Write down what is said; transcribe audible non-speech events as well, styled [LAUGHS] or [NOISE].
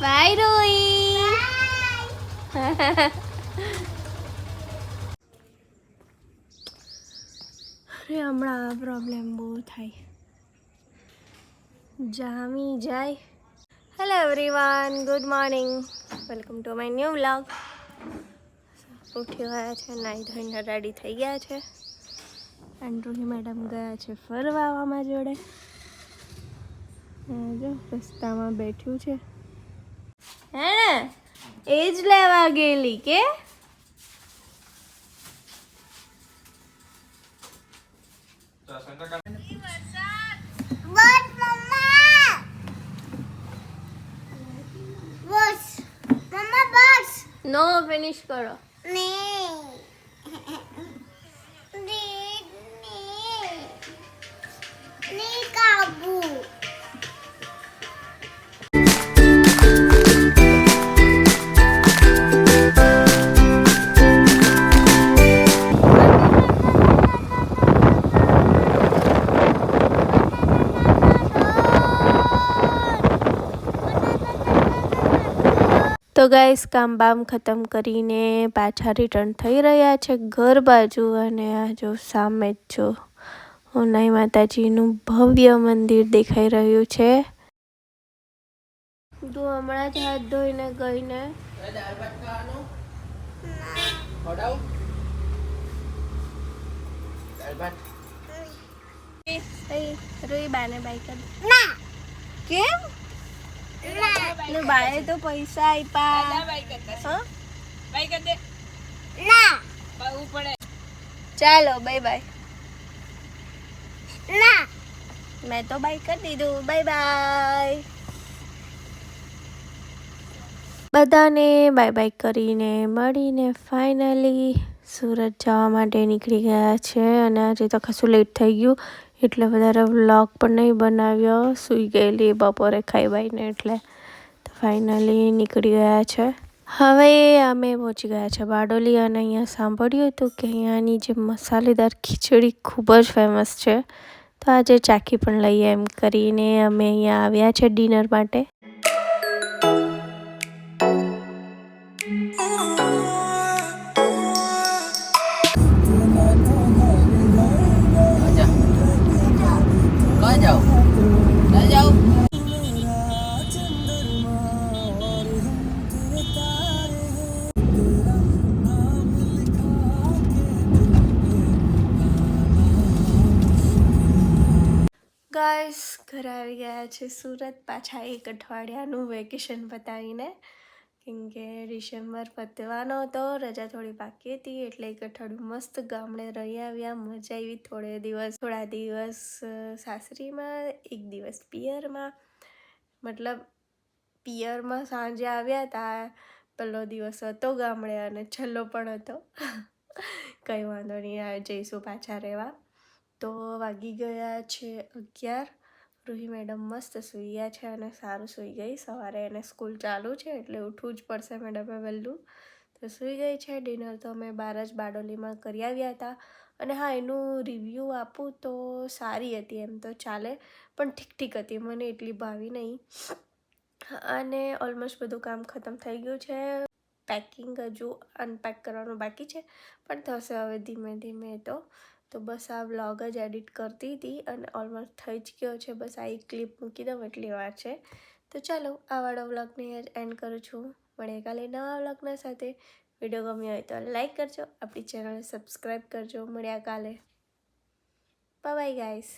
By રોઈ [LAUGHS] અરે, હમણાં પ્રોબ્લેમ બહુ થાય. જામી જાય. Hello everyone good morning welcome to my new vlog ઉઠી ગયા છે નાહી ધોઈને રેડી થઈ ગયા છે. એન્ડ્રુની મેડમ ગયા છે ફરવા આમાં જોડે. જો, રસ્તામાં બેઠ્યું છે. હે ને એ જ લેવા ગયેલી કે! નો ફિનિશ કરો Nee. તો ગાઈસ કામ બામ ખતમ કરીને પાછા રિટર્ન થઈ રહ્યા છે ઘર બાજુ અને આ જો સામે જ જો ઉનાઈ માતાજીનું ભવ્ય મંદિર દેખાઈ રહ્યું છે તું હમણાં જ હાથ ધોઈને ગઈને રોઈ બાને બાઈ કેમ ના એટલે બાએ તો પૈસા આપ્યા. હા? ના. ચાલો બાય બાય. ના. મેં તો બાય કરી દીધું. Bye bye. બધાને બાય બાય કરીને મળીને ફાઇનલી સુરત જવા માટે નીકળી ગયા છે અને આજે તો ખાસું લેટ થઈ ગયું. એટલે વધારે વ્લોગ પણ નહીં બનાવ્યો. સૂઈ ગયેલી બપોરે ખાઈ બાઈને એટલે. ફાઇનલી નીકળી ગયા છે. હવે અમે પહોંચી ગયા છે બારડોલી અને અહીંયા સાંભળ્યું હતું કે અહીંયાની જે મસાલેદાર ખીચડી ખૂબ જ ફેમસ છે. તો આજે ચાખી પણ લઈએ એમ કરીને અમે અહીંયા આવ્યા છે ડિનર માટે. ગાઈસ ઘરે આવી ગયા છે સુરત. પાછા એક અઠવાડિયાનું વેકેશન પતાવીને, કેમ કે ડિસેમ્બર પતવાનો હતો, રજા થોડી બાકી હતી, એટલે એક અઠવાડિયું મસ્ત ગામડે રહી આવ્યા, મજા આવી થોડે દિવસ, થોડા દિવસ સાસરીમાં, એક દિવસ પિયરમાં. મતલબ, પિયરમાં સાંજે આવ્યા હતા પહેલો દિવસ હતો ગામડે અને છેલ્લો પણ હતો. [LAUGHS] કંઈ વાંધો નહીં જઈશું પાછા રહેવા. તો વાગી ગયા છે અગિયાર. રૂહી મેડમ મસ્ત સૂઈ ગયા છે અને સારું સૂઈ ગઈ. સવારે એને સ્કૂલ ચાલુ છે એટલે ઉઠવું જ પડશે મેડમે વહેલું. તો સૂઈ ગઈ છે. ડિનર તો અમે બાર જ બારડોલીમાં કરી આવ્યા હતા. અને હા, એનું રિવ્યૂ આપું તો સારી હતી એમ તો ચાલે, પણ ઠીક ઠીક હતી. મને એટલી ભાવી નહીં. અને ઓલમોસ્ટ બધું કામ ખતમ થઈ ગયું છે. પેકિંગ હજુ અનપેક કરવાનું બાકી છે. પણ થશે હવે ધીમે ધીમે તો. તો બસ આ વ્લોગ જ એડિટ કરતી હતી અને ઓલમોસ્ટ થઈ જ ગયો છે. બસ આ એક ક્લિપ મૂકી દઉં એટલી વાર છે. તો ચાલો આ વાળો વ્લોગને જ એન્ડ કરું છું. મળીએ કાલે નવા વ્લોગના સાથે. વીડિયો ગમ્યો હોય તો લાઈક કરજો. આપણી ચેનલને સબસ્ક્રાઈબ કરજો. મળ્યા કાલે. Bye guys